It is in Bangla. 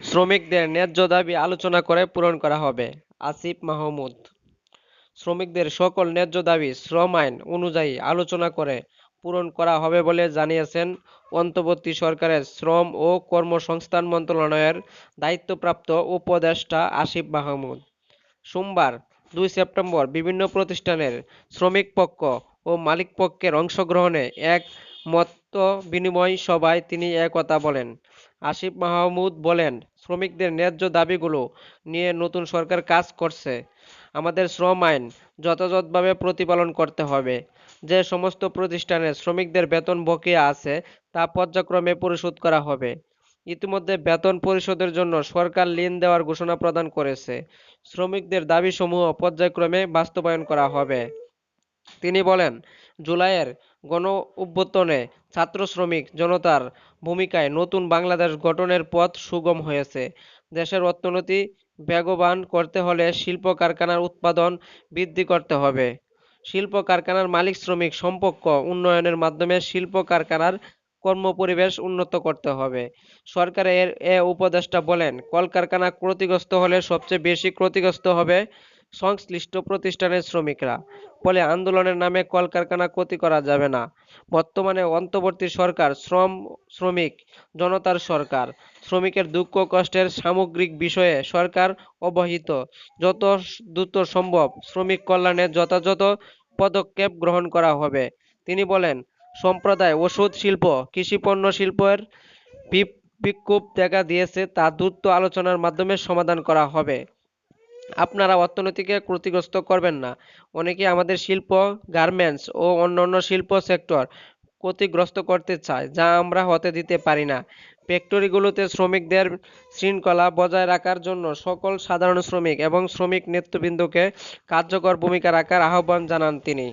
শ্রমিকদের ন্যায্য দাবি আলোচনা করে পূরণ করা হবে। আসিফ মাহমুদ। শ্রমিকদের সকল ন্যায্য দাবি শ্রম আইন অনুযায়ী আলোচনা করে পূরণ করা হবে বলে জানিয়েছেন অন্তর্বর্তী সরকারের শ্রম ও কর্মসংস্থান মন্ত্রণালয়ের দায়িত্বপ্রাপ্ত উপদেষ্টা আসিফ মাহমুদ। সোমবার, দুই সেপ্টেম্বর, বিভিন্ন প্রতিষ্ঠানের শ্রমিক পক্ষ ও মালিক পক্ষের অংশগ্রহণে এক মত বিনিময় সভায় তিনি একথা বলেন। আসিফ মাহমুদ বলেন, শ্রমিকদের ন্যায্য দাবিগুলো নিয়ে নতুন সরকার কাজ করছে। আমাদের শ্রম আইন যথাযথভাবে প্রতিপালন করতে হবে। যে সমস্ত প্রতিষ্ঠানে শ্রমিকদের বেতন বকেয়া আছে, তা পর্যায়ক্রমে পরিশোধ করা হবে। ইতিমধ্যে বেতন পরিশোধের জন্য সরকার ঋণ দেওয়ার ঘোষণা প্রদান করেছে। শ্রমিকদের দাবিসমূহ পর্যায়ক্রমে বাস্তবায়ন করা হবে। তিনি বলেন, জুলাইয়ের গণ অভ্যুত্থানে ছাত্র শ্রমিক জনতার ভূমিকায় নতুন বাংলাদেশ গঠনের পথ সুগম হয়েছে। দেশের অর্থনীতি বেগবান করতে হলে শিল্প কারখানার উৎপাদন বৃদ্ধি করতে হবে। শিল্প কারখানার মালিক শ্রমিক সম্পর্ক উন্নয়নের মাধ্যমে শিল্প কারখানার কর্মপরিবেশ উন্নত করতে হবে। সরকারের এ উপদেষ্টা বলেন, কলকারখানা ক্ষতিগ্রস্ত হলে সবচেয়ে বেশি ক্ষতিগ্রস্ত হবে সংশ্লিষ্ট প্রতিষ্ঠানের শ্রমিকরা। ফলে আন্দোলনের নামে কলকারখানা ক্ষতি করা যাবে না। বর্তমানে অন্তর্বর্তী সরকার শ্রম, শ্রমিক, জনতার সরকার। শ্রমিকের দুঃখ কষ্টের সামগ্রিক বিষয়ে সরকার অবহিত। যত দ্রুত সম্ভব শ্রমিক কল্যাণে যথাযথ পদক্ষেপ গ্রহণ করা হবে। তিনি বলেন, সম্প্রদায় ওষুধ শিল্প কৃষিপণ্য শিল্পের বিক্ষোভ দেখা দিয়েছে তা দ্রুত আলোচনার মাধ্যমে সমাধান করা হবে। আপনারা অর্থনীতিকে ক্ষতিগ্রস্ত করবেন না। অনেকে আমাদের শিল্প গার্মেন্টস ও অন্যান্য শিল্প সেক্টর ক্ষতিগ্রস্ত করতে চায়, যা আমরা হতে দিতে পারি না। ফ্যাক্টরিগুলোতে শ্রমিকদের শৃঙ্খলা বজায় রাখার জন্য সকল সাধারণ শ্রমিক এবং শ্রমিক নেতৃবৃন্দকে কার্যকর ভূমিকা রাখার আহ্বান জানান তিনি।